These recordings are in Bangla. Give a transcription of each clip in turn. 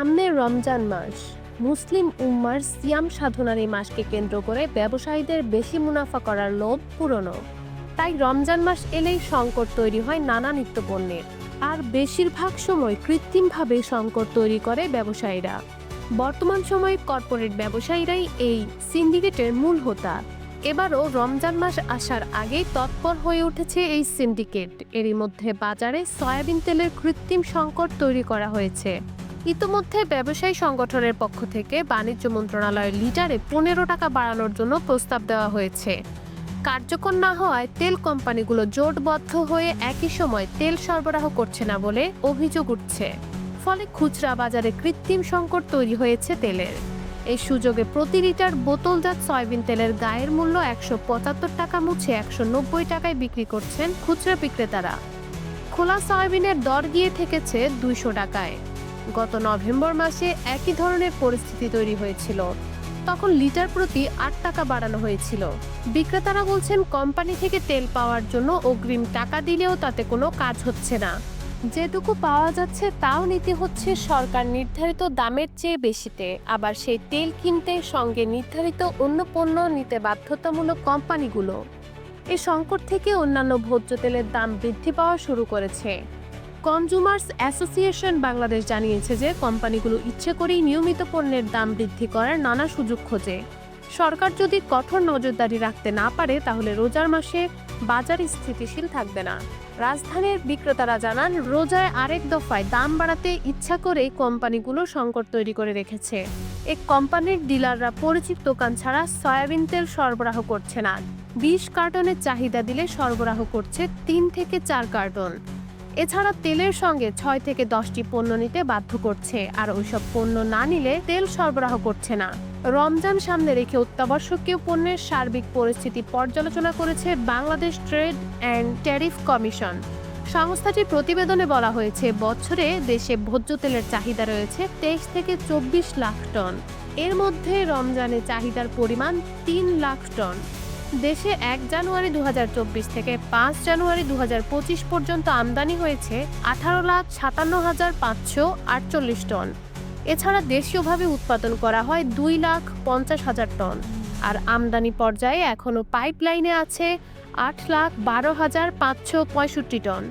রমজান মাস। মুসলিম উম্মার সিয়াম সাধনার এই মাসকে কেন্দ্র করে ব্যবসায়ীদের বেশি মুনাফা করার লোভ পুরনো। তাই রমজান মাস এলেই সংকট তৈরি হয় নানা নিত্যপণ্যের। আর বেশিরভাগ সময় কৃত্রিমভাবে সংকট তৈরি করে ব্যবসায়ীরা। বর্তমান সময়ে কর্পোরেট ব্যবসায়ীরাই এই সিন্ডিকেটের মূল হোতা। এবারও রমজান মাস আসার আগেই তৎপর হয়ে উঠেছে এই সিন্ডিকেট। এরই মধ্যে বাজারে সয়াবিন তেলের কৃত্রিম সংকট তৈরি করা হয়েছে। ইতোমধ্যে ব্যবসায়ী সংগঠনের পক্ষ থেকে বাণিজ্য মন্ত্রণালয়ের লিটারে পনেরো টাকা বাড়ানোর জন্য প্রস্তাব দেওয়া হয়েছে। কার্যকর না হওয়ায় তেল কোম্পানিগুলো জোটবদ্ধ হয়ে একই সময় তেল সরবরাহ করছে না বলে অভিযোগ উঠছে। ফলে খুচরা বাজারে কৃত্রিম সংকট তৈরি হয়েছে তেলের। এই সুযোগে প্রতি লিটার বোতলজাত সয়াবিন তেলের গায়ের মূল্য একশো পঁচাত্তর টাকা মুছে একশো নব্বই টাকায় বিক্রি করছেন খুচরা বিক্রেতারা। খোলা সয়াবিনের দর গিয়ে থেকেছে দুইশো টাকায়। গত নভেম্বর মাসে একই ধরনের পরিস্থিতি তৈরি হয়েছিল। তখন লিটার প্রতি আট টাকা বাড়ানো হয়েছিল। বিক্রেতারা বলছেন, কোম্পানি থেকে তেল পাওয়ার জন্য অগ্রিম টাকা দিলেও তাতে কোনো কাজ হচ্ছে না। যেটুকু পাওয়া যাচ্ছে তাও নিতে হচ্ছে সরকার নির্ধারিত দামের চেয়ে বেশিতে। আবার সেই তেল কিনতে সঙ্গে নির্ধারিত অন্য পণ্য নিতে বাধ্যতামূলক কোম্পানিগুলো। এই সংকট থেকে অন্যান্য ভোজ্য তেলের দাম বৃদ্ধি পাওয়া শুরু করেছে। কনজুমার্স অ্যাসোসিয়েশন বাংলাদেশ জানিয়েছে যে কোম্পানিগুলো ইচ্ছে করেই নিয়মিত পণ্যের দাম বৃদ্ধি করার নানা সুযোগ খোঁজে। সরকার যদি কঠোর নজরদারি রাখতে না পারে, তাহলে রোজার মাসে বাজার স্থিতিশীল থাকবে না। রাজধানীর বিক্রেতারা জানান, রোজায় আরেক দফায় দাম বাড়াতে ইচ্ছা করেই কোম্পানিগুলো সংকট তৈরি করে রেখেছে। এক কোম্পানির ডিলাররা পরিচিত দোকান ছাড়া সয়াবিন তেল সরবরাহ করছে না। বিশ কার্টনের চাহিদা দিলে সরবরাহ করছে তিন থেকে চার কার্টন। এছাড়া তেলের সঙ্গে ছয় থেকে দশটি পণ্য নিতে বাধ্য করছে। আর ওইসব পণ্য না নিলে তেল সরবরাহ করছে না। রমজান সামনে রেখে অত্যাবশ্যকীয় পণ্যের সার্বিক পরিস্থিতি পর্যালোচনা করেছে Bangladesh trade and tariff commission. সংস্থাটির প্রতিবেদনে বলা হয়েছে, বছরে দেশে ভোজ্য তেলের চাহিদা রয়েছে তেইশ থেকে চব্বিশ লাখ টন। এর মধ্যে রমজানে চাহিদার পরিমাণ তিন লাখ টন। দেশে এক জানুয়ারি দু হাজার চব্বিশ থেকে পাঁচ জানুয়ারি দু হাজার পঁচিশ পর্যন্ত আমদানি হয়েছে আঠারো লাখ সাতান্ন হাজার পাঁচশো আটচল্লিশ টন। এছাড়া দেশীয়ভাবে উৎপাদন করা হয় দুই লাখ পঞ্চাশ হাজার টন। আর আমদানি পর্যায়ে এখনও পাইপলাইনে আছে আট লাখ বারো হাজার পাঁচশো পঁয়ষট্টি টন।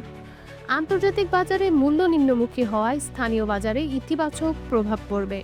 আন্তর্জাতিক বাজারে মূল্য নিম্নমুখী হওয়ায় স্থানীয় বাজারে ইতিবাচক প্রভাব পড়বে।